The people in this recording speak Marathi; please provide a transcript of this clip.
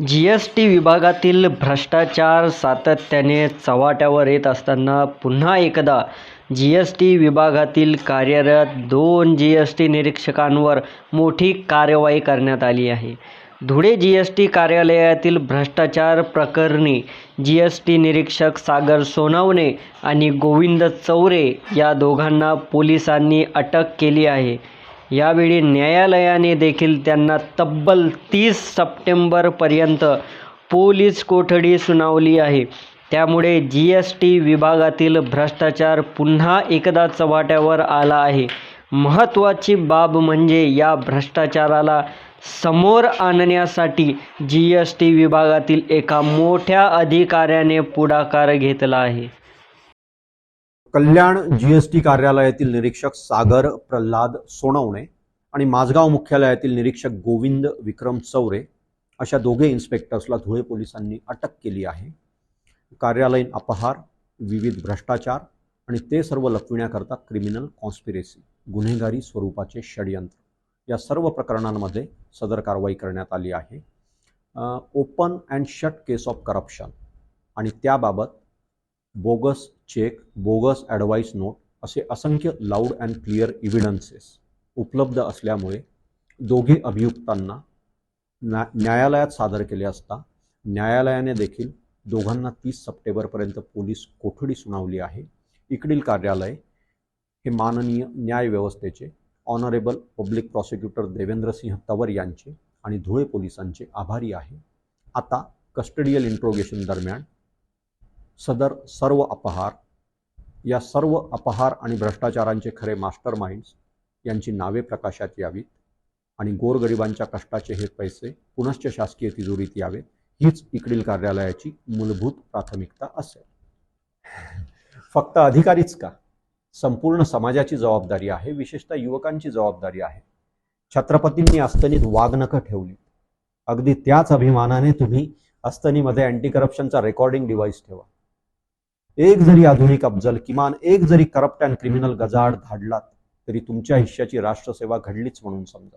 जी एस टी विभागातील भ्रष्टाचार सातत्याने चव्हाट्यावर येत असताना पुन्हा एकदा जी एस टी विभागातील कार्यरत दोन जी एस टी निरीक्षकांवर मोठी कार्यवाही करण्यात आली आहे. धुळे जी एस टी कार्यालयातील भ्रष्टाचार प्रकरणी जी एस टी निरीक्षक सागर सोनवणे आणि गोविंद चौरे या दोघांना पोलिसांनी अटक केली आहे. यावेळी न्यायालयाने देखील त्यांना तब्बल तीस सप्टेंबरपर्यंत पोलीस कोठडी सुनावली आहे. त्यामुळे जी एस टी विभागातील भ्रष्टाचार पुन्हा एकदा चव्हाट्यावर आला आहे. महत्त्वाची बाब म्हणजे या भ्रष्टाचाराला समोर आणण्यासाठी जी एस टी विभागातील एका मोठ्या अधिकाऱ्याने पुढाकार घेतला आहे. कल्याण जीएसटी कार्यालयातील निरीक्षक सागर प्रल्हाद सोनवणे आणि माझगाव मुख्यालयातील निरीक्षक गोविंद विक्रम चौरे अशा दोघे इन्स्पेक्टर्सला धुळे पोलिसांनी अटक केली आहे. कार्यालयीन अपहार विविध भ्रष्टाचार आणि ते सर्व लपविण्याकरता क्रिमिनल कॉन्स्पिरेसी गुन्हेगारी स्वरूपाचे षडयंत्र या सर्व प्रकरणांमध्ये सदर कारवाई करण्यात आली आहे. Open and shut case of corruption आणि त्याबाबत bogus cheque bogus advice note असे असंख्य लाऊड अँड क्लिअर इव्हिडन्सेस उपलब्ध असल्यामुळे दोघे अभियुक्तांना न्या न्यायालयात सादर केले असता न्यायालयाने देखील दोघांना तीस सप्टेंबरपर्यंत पोलीस कोठडी सुनावली आहे. इकडील कार्यालय हे माननीय न्यायव्यवस्थेचे honourable public prosecutor Devendrasingh Tawar यांचे आणि धुळे पोलिसांचे आभारी आहे. आता कस्टडियल इंट्रोगेशन दरम्यान सदर सर्व अपहार या सर्व अपहार आणि भ्रष्टाचारांचे खरे मास्टर माइंड्स यांची नावे प्रकाशात यावीत आणि गोरगरिबांच्या कष्टाचे हे पैसे पुनश्च शासकीय तिजोरीत यावेत हीच इकडील कार्यालयाची मूलभूत प्राथमिकता असेल. फक्त अधिकारीच का? संपूर्ण समाजाची जबाबदारी आहे विशेषतः युवकांची जबाबदारी आहे. छत्रपतींनी अस्तनीत वाघनखं ठेवली अगदी त्याच अभिमानाने तुम्ही अस्तनीमध्ये अँटी करप्शनचा रेकॉर्डिंग डिव्हाइस ठेवा. एक जरी आधुनिक अफजल किमान एक जरी करप्ट अँड क्रिमिनल गजाड धाडलात तरी तुमच्या हिश्श्याची राष्ट्रसेवा घडलीच म्हणून समजा.